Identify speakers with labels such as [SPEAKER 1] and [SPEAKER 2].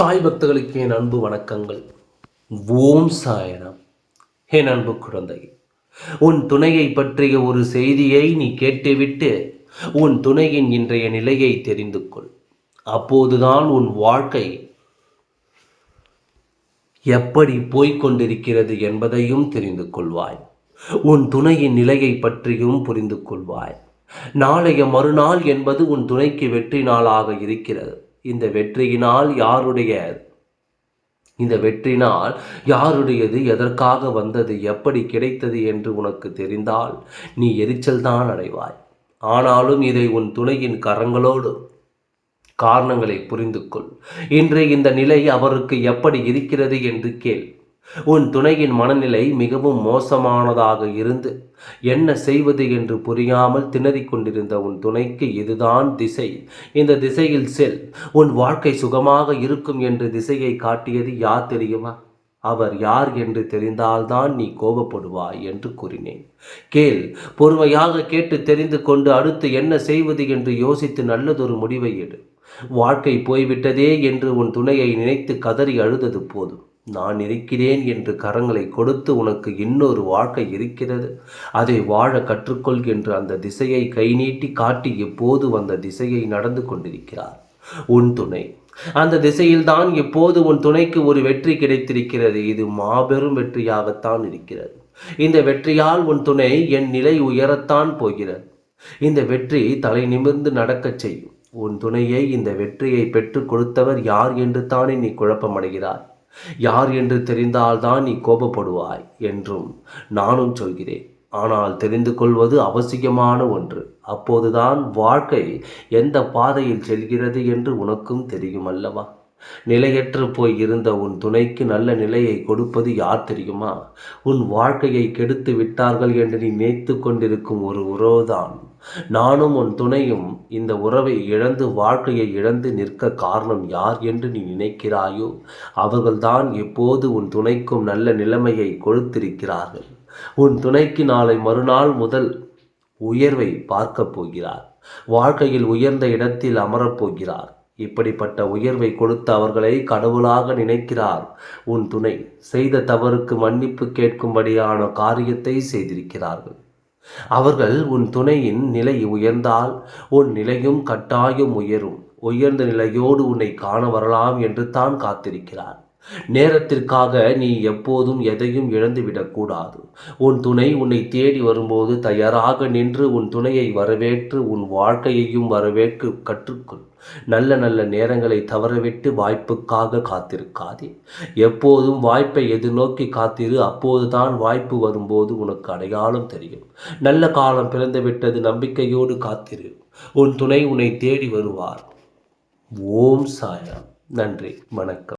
[SPEAKER 1] சாய் பக்தர்களுக்கு என் அன்பு வணக்கங்கள். ஓம் சாயனம் என் அன்பு குழந்தை உன் துணையை பற்றிய ஒரு செய்தியை நீ கேட்டுவிட்டு உன் துணையின் இன்றைய நிலையை தெரிந்து கொள். அப்போதுதான் உன் வாழ்க்கை எப்படி போய்கொண்டிருக்கிறது என்பதையும் தெரிந்து கொள்வாய். உன் துணையின் நிலையை பற்றியும் புரிந்து கொள்வாய். நாளைய மறுநாள் என்பது உன் துணைக்கு வெற்றி நாளாக இருக்கிறது. இந்த வெற்றியினால் யாருடைய இந்த வெற்றினால் யாருடையது எதற்காக வந்தது எப்படி கிடைத்தது என்று உனக்கு தெரிந்தால் நீ எரிச்சல் தான் அடைவாய். ஆனாலும் இதை உன் துணையின் கரங்களோடு காரணங்களை புரிந்து கொள் இன்று இந்த நிலை அவருக்கு எப்படி இருக்கிறது என்று கேள். உன் துணையின் மனநிலை மிகவும் மோசமானதாக இருந்து என்ன செய்வது என்று புரியாமல் திணறிக் கொண்டிருந்த உன் துணைக்கு இதுதான் திசை. இந்த திசையில் செல். உன் வாழ்க்கை சுகமாக இருக்கும் என்று திசையை காட்டியது யார் தெரியுமா? அவர் யார் என்று தெரிந்தால்தான் நீ கோபப்படுவாய் என்று கூறினேன். கேள் பொறுமையாக கேட்டு தெரிந்து கொண்டு அடுத்து என்ன செய்வது என்று யோசித்து நல்லதொரு முடிவை எடு. வாழ்க்கை போய்விட்டதே என்று உன் துணையை நினைத்து கதறி அழுதது போதும். நான் இருக்கிறேன் என்று கரங்களை கொடுத்து உனக்கு இன்னொரு வாழ்க்கை இருக்கிறது. அதை வாழ கற்றுக்கொள் என்று அந்த திசையை கை நீட்டி காட்டி எப்போது வந்த திசையை நடந்து கொண்டிருக்கிறார். உன் துணை. அந்த திசையில்தான் எப்போது உன் துணைக்கு ஒரு வெற்றி கிடைத்திருக்கிறது. இது மாபெரும் வெற்றியாகத்தான் இருக்கிறது. இந்த வெற்றியால் உன் துணை என் நிலை உயரத்தான் போகிறது. இந்த வெற்றி தலை நிமிர்ந்து நடக்கச் செய்யும். உன் துணையை இந்த வெற்றியை பெற்றுக் கொடுத்தவர் யார் என்று தானே நீ குழப்பமடைகிறாய். யார் என்று தெரிந்தால்தான் நீ கோபப்படுவாய் என்றும் நானும் சொல்கிறேன். ஆனால் தெரிந்து கொள்வது அவசியமான ஒன்று. அப்போதுதான் வாழ்க்கை எந்த பாதையில் செல்கிறது என்று உனக்கும் தெரியும் அல்லவா? நிலையற்று போய் இருந்த உன் துணைக்கு நல்ல நிலையை கொடுப்பது யார் தெரியுமா? உன் வாழ்க்கையை கெடுத்து விட்டார்கள் என்று நீ நினைத்து கொண்டிருக்கும் ஒரு உறவுதான். நானும் உன் துணையும் இந்த உறவை இழந்து வாழ்க்கையை இழந்து நிற்க காரணம் யார் என்று நீ நினைக்கிறாயோ அவர்கள்தான் எப்போது உன் துணைக்கும் நல்ல நிலைமையை கொடுத்திருக்கிறார்கள். உன் துணைக்கு நாளை மறுநாள் முதல் உயர்வை பார்க்கப் போகிறார். வாழ்க்கையில் உயர்ந்த இடத்தில் அமரப் போகிறார். இப்படிப்பட்ட உயர்வை கொடுத்த அவர்களை கடவுளாக நினைக்கிறார். உன் துணை செய்த தவறுக்கு மன்னிப்பு கேட்கும்படியான காரியத்தை செய்திருக்கிறார்கள். அவர்கள் உன் துணையின் நிலை உயர்ந்தால் உன் நிலையும் கட்டாயம் உயரும். உயர்ந்த நிலையோடு உன்னை காண வரலாம் என்று தான் காத்திருக்கிறார். நேரத்திற்காக நீ எப்போதும் எதையும் இழந்துவிடக்கூடாது. உன் துணை உன்னை தேடி வரும்போது தயாராக நின்று உன் துணையை வரவேற்று உன் வாழ்க்கையையும் வரவேற்று கற்றுக்கொள். நல்ல நல்ல நேரங்களை தவறவிட்டு வாய்ப்புக்காக காத்திருக்காதே. எப்போதும் வாய்ப்பை எதிர்நோக்கி காத்திரு. அப்போதுதான் வாய்ப்பு வரும்போது உனக்கு அடையாளம் தெரியும். நல்ல காலம் பிறந்துவிட்டது நம்பிக்கையோடு காத்திரு. உன் துணை உன்னை தேடி வருவார். ஓம் சாயம் நன்றி. வணக்கம்.